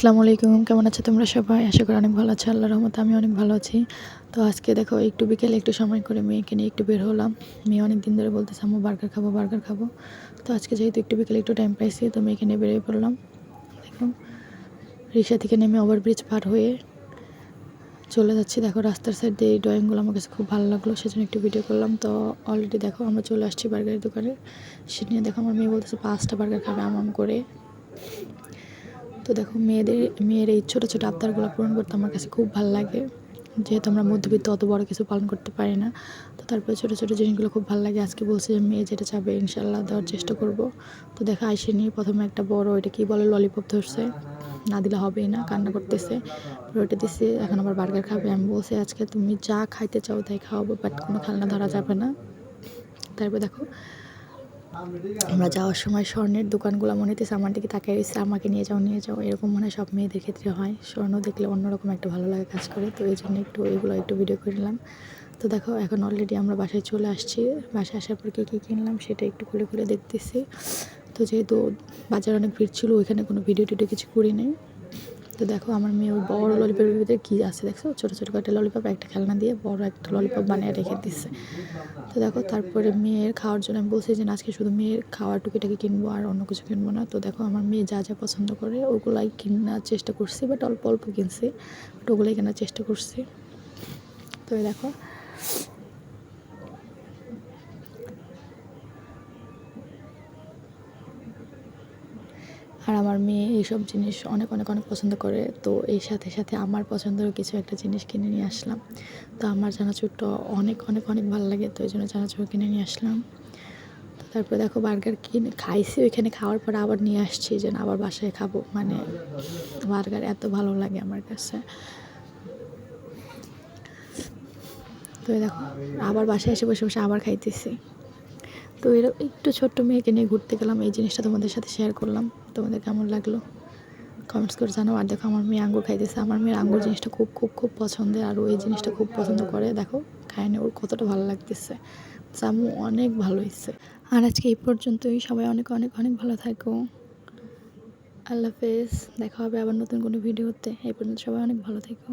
আসসালামু আলাইকুম, কেমন আছো তোমরা সবাই? আশা করি অনেক ভালো আছো, আল্লাহ রহমতে আমি অনেক ভালো আছি। তো আজকে দেখো, একটু বিকেলে একটু সময় করে মেয়েকে নিয়ে একটু বের হলাম। মেয়ে অনেক দিন ধরে বলতেছে, আম্মু, বার্গার খাব বার্গার খাব। তো আজকে যেহেতু একটু বিকেলে একটু টাইম পাইছি, তো মেয়েকে নিয়ে বেরিয়ে পড়লাম। দেখো, রিক্সা থেকে নেমে ওভারব্রিজ পার হয়ে চলে যাচ্ছি। দেখো, রাস্তার সাইড দিয়ে এই ড্রয়িংগুলো আমার কাছে খুব ভালো লাগল, সেজন্য একটু ভিডিও করলাম। তো অলরেডি দেখো, আমরা চলে আসছি বার্গারের দোকানে। সে নিয়ে দেখো, আমার মেয়ে বলতেছে, পাঁচটা বার্গার খাবে আম আম করে। তো দেখো, মেয়েদের, মেয়ের এই ছোটো ছোটো আবদারগুলো পূরণ করতে আমার কাছে খুব ভালো লাগে। যেহেতু আমরা মধ্যবিত্ত, অত বড় কিছু পালন করতে পারি না। তো তারপরে ছোটো ছোটো জিনিসগুলো খুব ভালো লাগে। আজকে বলছে যে, মেয়ে যেটা চাবে ইনশাল্লাহ দেওয়ার চেষ্টা করব। তো দেখো আইসে নিয়ে প্রথমে একটা বড়, এটা কী বলে ললিপপ ধরছে। না দিলে হবেই না, কান্না করতেছে। ওটা দিছে, এখন আবার বার্গার খাবে। আমি বলছি, আজকে তুমি যা খাইতে চাও তাই খাওয়াবো বাট কোনো খেলনা ধরা যাবে না। তারপর দেখো আমরা যাওয়ার সময় স্বর্ণের দোকানগুলো মনে হইতেছে আমার দিকে তাকিয়ে রয়েছে আমাকে নিয়ে যাও নিয়ে যাও, এরকম মনে হয় সব মেয়েদের ক্ষেত্রে হয়। স্বর্ণ দেখলে অন্যরকম একটা ভালো লাগে কাজ করে, তো এই জন্য একটু এগুলো একটু ভিডিও করে নিলাম। তো দেখো, এখন অলরেডি আমরা বাসায় চলে আসছি। বাসায় আসার পর কী কী কিনলাম সেটা একটু খুলে খুলে দেখতেছি। তো যেহেতু বাজার অনেক ভিড় ছিল, ওইখানে কোনো ভিডিও টিডিও কিছু করি নেই। তো দেখো, আমার মেয়ে ওই বড় ললিপপের ভিতরে কী আছে দেখছ? ছোটো ছোটো একটা ললিপপ একটা খেলনা দিয়ে বড় একটা ললিপপ বানিয়ে রেখে দিচ্ছে। তো দেখো, তারপরে মেয়ের খাওয়ার জন্য আমি বলছি যে আজকে শুধু মেয়ের খাওয়ার টুকিটাকি কিনবো আর অন্য কিছু কিনবো না। তো দেখো, আমার মেয়ে যা যা পছন্দ করে ওগুলাই কেনার চেষ্টা করছি বাট অল্প অল্প কিনছি বাট ওগুলাই কেনার চেষ্টা করছি। তো দেখো আর আমার মেয়ে এইসব জিনিস অনেক অনেক অনেক পছন্দ করে। তো এই সাথে সাথে আমার পছন্দেরও কিছু একটা জিনিস কিনে নিয়ে আসলাম। তো আমার চানাচুরটা অনেক অনেক অনেক ভালো লাগে, তো এই জন্য চানাচুর কিনে নিয়ে আসলাম। তো তারপরে দেখো বার্গার কিনে, খাইছি, ওইখানে খাওয়ার পর আবার নিয়ে আসছি যে না, আবার বাসায় খাব। মানে বার্গার এত ভালো লাগে আমার কাছে। তো দেখো, আবার বাসায় এসে বসে বসে আবার খাইতেছি। তো এরকম একটু ছোট্ট মেয়েকে নিয়ে ঘুরতে গেলাম, এই জিনিসটা তোমাদের সাথে শেয়ার করলাম। তোমাদের কেমন লাগল? কমেন্টস করে জানাও। আর দেখো, আমার মেয়ে আঙ্গুর খাইতেছে। আমার মেয়ের আঙ্গুর জিনিসটা খুব খুব খুব পছন্দের। আর ও এই জিনিসটা খুব পছন্দ করে। দেখো খায় খায়নি, ওর কতটা ভালো লাগতেছে। জামু অনেক ভালো হয়েছে আর আজকে এই পর্যন্তই। সবাই অনেক অনেক অনেক ভালো থাকো। আল্লাহ হাফেজ। দেখা হবে আবার নতুন কোনো ভিডিওতে। এই পর্যন্ত সবাই অনেক ভালো থেকো।